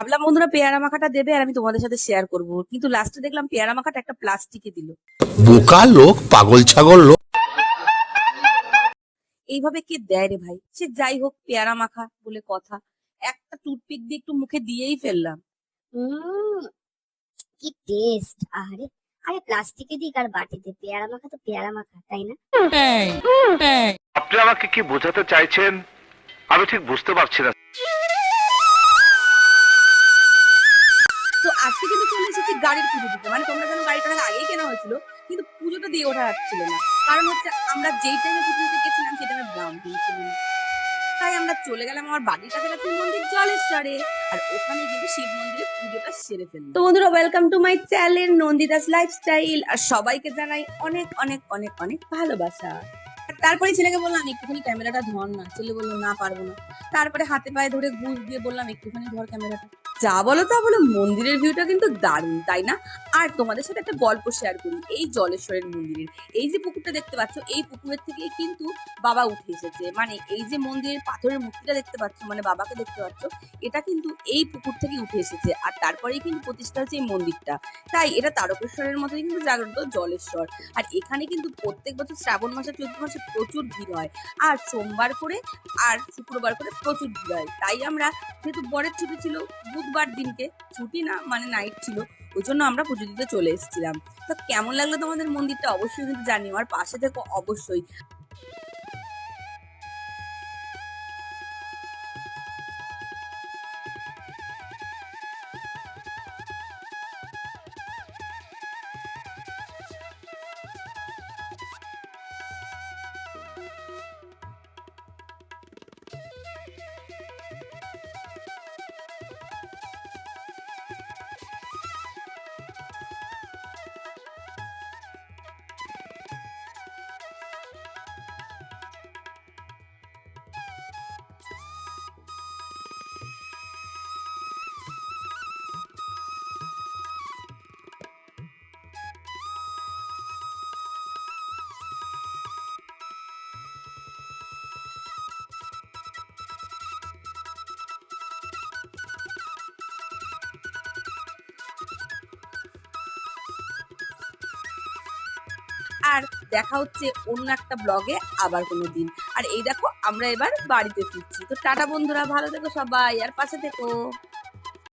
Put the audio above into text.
ভাবলাম বন্ধুরা পেয়ারা মাখাটা দেবে আর আমি তোমাদের সাথে শেয়ার করব। কিন্তু লাস্টে দেখলাম পেয়ারা মাখাটা একটা প্লাস্টিকে দিল। বোকা লোক পাগল ছাগল লোক। এইভাবে কে দেয় রে ভাই? সে যাই হোক পেয়ারা মাখা বলে কথা। একটা টুথপিক দিয়ে একটু মুখে দিয়েই ফেললাম। কি টেস্ট আরে আরে প্লাস্টিকে দিক আর বাটিতে। পেয়ারা মাখা তো পেয়ারা মাখা তাই না? আপনি আমাকে কি বোঝাতে চাইছেন? আমি ঠিক বুঝতে পারছি না আজকে কিন্তু চলে এসেছি গাড়ির পুজো দিতে। মানে তোমরা যেন গাড়িটা আগেই কেনা হয়েছিল, কিন্তু পুজোটা দিয়ে ওঠা যাচ্ছিল না। কারণ হচ্ছে আমরা যেই টাইমে পুজো দিতে গেছিলাম, সেই টাইমে গ্রাম দিয়েছিল তাই আমরা চলে গেলাম আমার বাড়ির কাছাকাছি মন্দির, জলেশ্বরে। আর ওখানে কিন্তু শিব মন্দিরে পুজোটা সেরে ফেললাম। তো বন্ধুরা welcome to my channel Nandidas lifestyle আর সবাইকে জানাই অনেক অনেক অনেক অনেক ভালোবাসা। তারপরে ছেলেকে বললাম, একটুখানি ক্যামেরাটা ধর না। ছেলে বলল, না, পারব না। তারপরে হাতে পায়ে ধরে ঘুষ দিয়ে বললাম, একটুখানি ধর ক্যামেরাটা যা বলো তা বলো, মন্দিরের ভিউটা কিন্তু দারুণ, তাই না? আর তোমাদের সাথে একটা গল্প শেয়ার করি, এই জলেশ্বরের মন্দিরের। এই যে পুকুরটা দেখতে পাচ্ছ, এই পুকুরের থেকে কিন্তু বাবা উঠে এসেছে। মানে এই যে মন্দিরের পাথরের মূর্তিটা দেখতে পাচ্ছ মানে বাবাকে দেখতে পাচ্ছ, এটা কিন্তু এই পুকুর থেকে উঠে এসেছে। আর তারপরেই কিন্তু প্রতিষ্ঠা হচ্ছে এই মন্দিরটা। তাই এটা তারকেশ্বরের মতোই কিন্তু জাগ্রত জলেশ্বর। আর এখানে কিন্তু প্রত্যেক বছর শ্রাবণ মাসে, চৈত্র মাসে প্রচুর ভিড় হয়। আর সোমবার করে আর শুক্রবার করে প্রচুর ভিড় হয়। তাই আমরা, যেহেতু বরের ছুটি ছিল বুধবার দিনকে, ছুটি না মানে নাইট ছিল ওই জন্য আমরা পুজো দিতে চলে এসেছিলাম। তো কেমন লাগল তোমাদের মন্দিরটা? অবশ্যই কিন্তু জানিও, আর পাশে দেখো অবশ্যই। আর দেখা হচ্ছে অন্য একটা ব্লগে আবার কোনো দিন আর এই দেখো, আমরা এবার বাড়িতে ফিরছি। তো টাটা বন্ধুরা, ভালো থেকো সবাই, আর পাশে থেকো।